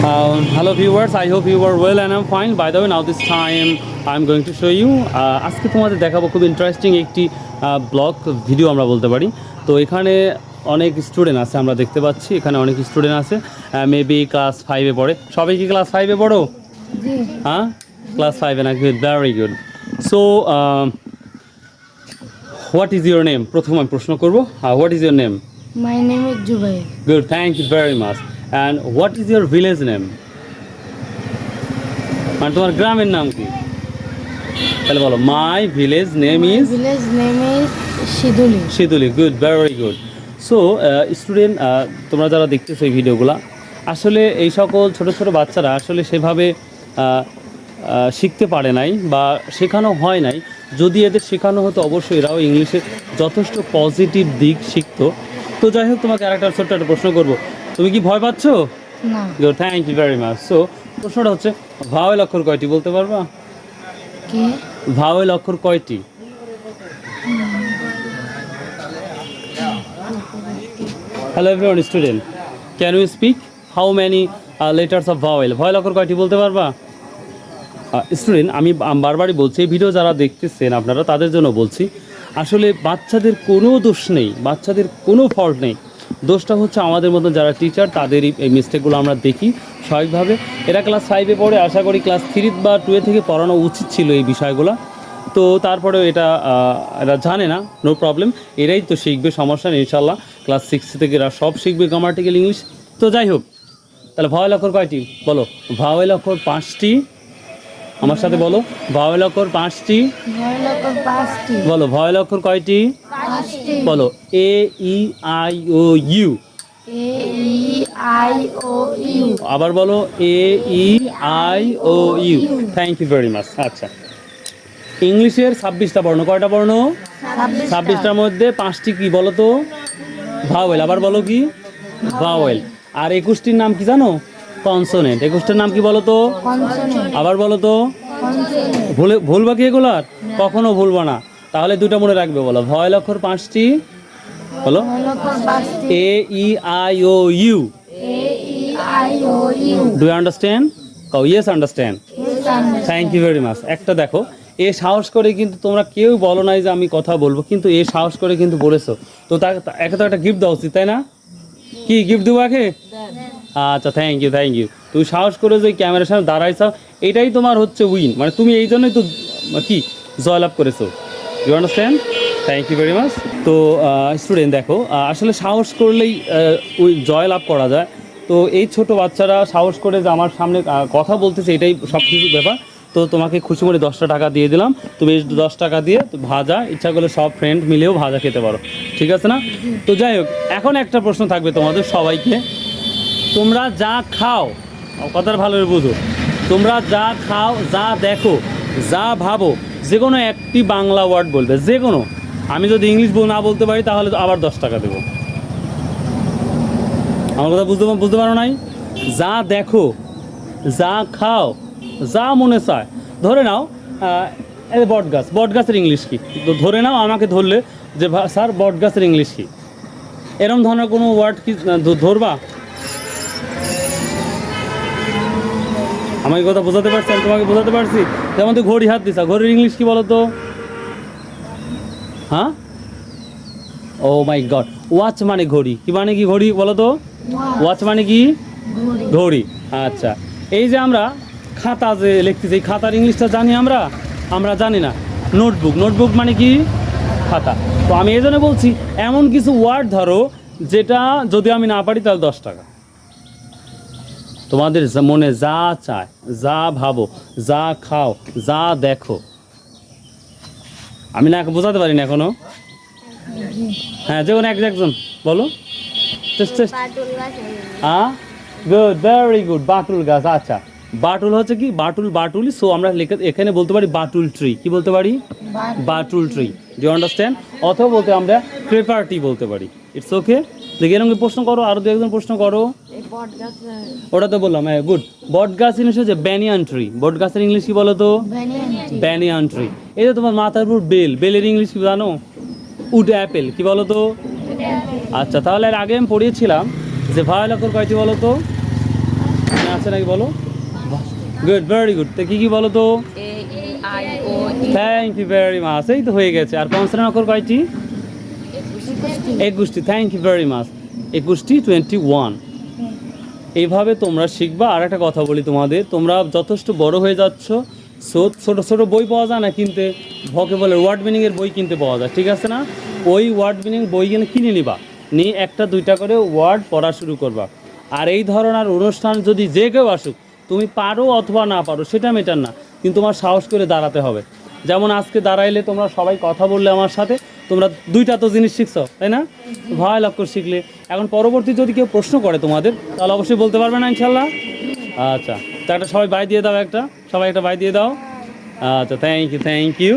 Um, hello viewers, I hope you are well and I'm fine. By the way, now this time I'm going to show you uh, আজকে তোমাদের দেখাবো খুব interesting একটি blog video আমরা বলতে পারি। তো এখানে অনেক স্টুডেন্ট আছে আমরা দেখতে পাচ্ছি। এখানে অনেক স্টুডেন্ট আছে। মেবি ক্লাস ফাইভে পড়ে। সবাই কি ক্লাস ফাইভে পড়ো? হ্যাঁ ক্লাস ফাইভে না good very good so what is your name প্রথম আমি প্রশ্ন করব। What is your name my name is Zubair Good, thank you very much. And what is your village name? মানে তোমার গ্রামের নাম কি? তাহলে বলো my village name is village name is Shiduli Shiduli good very good so student uh, তোমরা যারা দেখতেছো এই ভিডিওগুলো আসলে এই সকল ছোট ছোট বাচ্চারা আসলে সেভাবে আহ, আহ, শিখতে পারে নাই বা শেখানো হয় নাই। যদি এদের শেখানো হতো অবশ্যই এরাও ইংলিশের যথেষ্ট পজিটিভ দিক শিখতো। তো যাই হোক তোমাকে আরেকটা ছোট্ট একটা প্রশ্ন করব। তুমি কি ভয় পাচ্ছ? না। Good thank you very much so প্রশ্নটা হচ্ছে ভাওয়েল অক্ষর কয়টি বলতে পারবা? কে? ভাওয়েল অক্ষর কয়টি? Hello everyone student can you speak how many letters of vowel vowel অক্ষর কয়টি বলতে পারবা? স্টুডেন্ট আমি বারবারই বলছি এই ভিডিও যারা দেখতেছেন আপনারা তাদের জন্য বলছি আসলে বাচ্চাদের কোনো দোষ নেই বাচ্চাদের কোনো ফল্ট নেই। দোষটা হচ্ছে আমাদের মতন যারা টিচার তাদেরই এই মিস্টেকগুলো আমরা দেখি স্বাভাবিকভাবে। এরা ক্লাস ফাইভে পড়ে আশা করি ক্লাস থ্রি বা টুয়ে থেকে পড়ানো উচিত ছিল এই বিষয়গুলো। তো তারপরেও এটা এরা জানে না নো প্রবলেম এরাই তো শিখবে সমস্যা নেই ইনশাল্লাহ ক্লাস সিক্স থেকে এরা সব শিখবে গ্রামাটিক্যাল ইংলিশ তো যাই হোক তাহলে ভাওয়েল অক্ষর কয়টি? বলো। ভাওয়েল অক্ষর পাঁচটি। আমার সাথে বলো। ভাওয়েল অক্ষর পাঁচটি। পাঁচটি। বলো ভাওয়েল অক্ষর কয়টি? বলো A E I O U I O আবার বলো A E I O U thank you very much আচ্ছা। ইংলিশের ছাব্বিশটা বর্ণ কয়টা বর্ণ? ছাব্বিশটার মধ্যে পাঁচটি কি বলো তো? ভাওয়েল আবার বলো কি? ভাওয়েল। আর একুশটির নাম কি জানো? কনসোনেন্ট। একুশটার নাম কি বলো তো? আবার বলো তো? ভুলে ভুলবা কি এগুলার? কখনো ভুলবা না। তাহলে দুটো মনে রাখবে বলো। ভয় লক্ষর পাঁচটি বলো। A E I O U. Do understand cow yes understand thank you very much একটা দেখো এ সাহস করে কিন্তু তোমরা কেউ বলো নাই যে আমি কথা বলব কিন্তু এ সাহস করে কিন্তু বলেছ। তো তাকে একে তো একটা গিফট দেওয়া উচিত তাই না? কি গিফট দেবো একে? আচ্ছা থ্যাংক ইউ থ্যাংক ইউ তুমি সাহস করে যে ক্যামেরার সামনে দাঁড়াইছো এটাই তোমার হচ্ছে উইন মানে তুমি এই জন্যই তো কি জয়লাভ করেছ। You understand thank you very much তো স্টুডেন্ট দেখো আসলে সাহস করলেই ওই জয় লাভ করা যায়। তো এই ছোট বাচ্চারা সাহস করে যে আমার সামনে কথা বলতেছে, এটাই সব কিছু ব্যাপার। তো তোমাকে খুশি মনে দশটা টাকা দিয়ে দিলাম। তুমি দশ টাকা দিয়ে ভাজা, ইচ্ছা করলে সব ফ্রেন্ড মিলেও ভাজা খেতে পারো। ঠিক আছে না? তো যাই হোক, এখন একটা প্রশ্ন থাকবে তোমাদের সবাইকে। তোমরা যা খাও, কথাটা ভালো করে বুঝো। তোমরা যা খাও, যা দেখো, যা ভাবো যে কোনো একটি বাংলা ওয়ার্ড বলবে যে কোনো আমি যদি ইংলিশ না বলতে পারি, তাহলে আবার দশ টাকা দেবো। আমার কথা বুঝতে বুঝতে পারো নাই? যা দেখো, যা খাও, যা মনে চায়। ধরে নাও বট গাছ বট গাছের ইংলিশ কি? তো ধরে নাও আমাকে ধরলে যে স্যার বট গাছের ইংলিশ কি? এরম ধরনের কোনো ওয়ার্ড কি ধরবা? আমাকে কথা বোঝাতে পারছি, আমি তোমাকে বোঝাতে পারছি। যেমন তুই ঘড়ি হাত দিছা, ঘড়ির ইংলিশ কি বলো তো হ্যাঁ? ও মাই গড ওয়াচ মানে ঘড়ি। কি মানে কি ঘড়ি বলো তো ওয়াচ মানে কি? ঘড়ি। আচ্ছা এই যে আমরা খাতা যে লিখতেছি, এই খাতার ইংলিশটা জানি আমরা? আমরা জানি না। নোটবুক নোটবুক মানে কি? খাতা। তো আমি এই জন্য বলছি, এমন কিছু ওয়ার্ড ধরো, যেটা যদি আমি না পারি তাহলে দশ টাকা। তোমাদের মনে যা চায় যা ভাবো যা খাও যা দেখো। আমি না বোঝাতে পারি না এখনও। হ্যাঁ যে কোনো এক একজন বলো। হ্যাঁ গুড ভেরি গুড বাটুল গাছ আচ্ছা। বাটুল হচ্ছে কি? বাটুল বাটুলি সো আমরা লেখা- এখানে বলতে পারি বাটুল ট্রি কি বলতে পারি? বাটুল। ট্রি ডু আন্ডারস্ট্যান্ড অথবা বলতে আমরা ক্রেপার টি বলতে পারি। ইটস ওকে দেখি এরকম প্রশ্ন করো আরও দু একজন প্রশ্ন করো। ওটা তো বললাম হ্যাঁ গুড বট গাছ ইংলিশ হচ্ছে ব্যানিয়ান ট্রি বট গাছের ইংলিশ কি বলো তো ব্যানিয়ান ট্রি এই যে তোমার মাথার উপর বেল বেলের ইংলিশ কি জানো? উড অ্যাপেল কি বলো তো আচ্ছা তাহলে এর আগে আমি পড়িয়েছিলাম যে ভায়োল অক্ষর কয়টি বলো তো আছে নাকি বলো? গুড ভেরি গুড তো কী কী বলো তো A E I O U thank you very much এই তো হয়ে গেছে। আর কনসোনেন্ট অক্ষর কয়টি? একুশটি। থ্যাংক ইউ ভেরি মাচ একুশটি টোয়েন্টি ওয়ান এইভাবে তোমরা শিখবা। আর একটা কথা বলি তোমাদের, তোমরা যথেষ্ট বড় হয়ে যাচ্ছ। সো ছোটো ছোটো বই পাওয়া যায় না, কিনতে ভকে বলে ওয়ার্ড মিনিংয়ের বই কিনতে পাওয়া যায়, ঠিক আছে না? ওই ওয়ার্ড মিনিং বই কিনে কিনে নিবা, নিয়ে একটা, দুইটা করে ওয়ার্ড পড়া শুরু করবা। আর এই ধরনের অনুষ্ঠান যদি যে কেউ আসুক, তুমি পারো অথবা না পারো, সেটা মেটার না, কিন্তু তোমার সাহস করে দাঁড়াতে হবে। যেমন আজকে দাঁড়াইলে তোমরা সবাই কথা বললে আমার সাথে তোমরা দুইটা তো জিনিস শিখছো, তাই না? ভয় লক্ষ্য শিখলে। এখন পরবর্তী যদি কেউ প্রশ্ন করে তোমাদের, তাহলে অবশ্যই বলতে পারবে না ইনশাল্লাহ আচ্ছা তা একটা সবাই বাই দিয়ে দাও একটা। সবাই একটা বাই দিয়ে দাও। আচ্ছা থ্যাংক ইউ থ্যাংক ইউ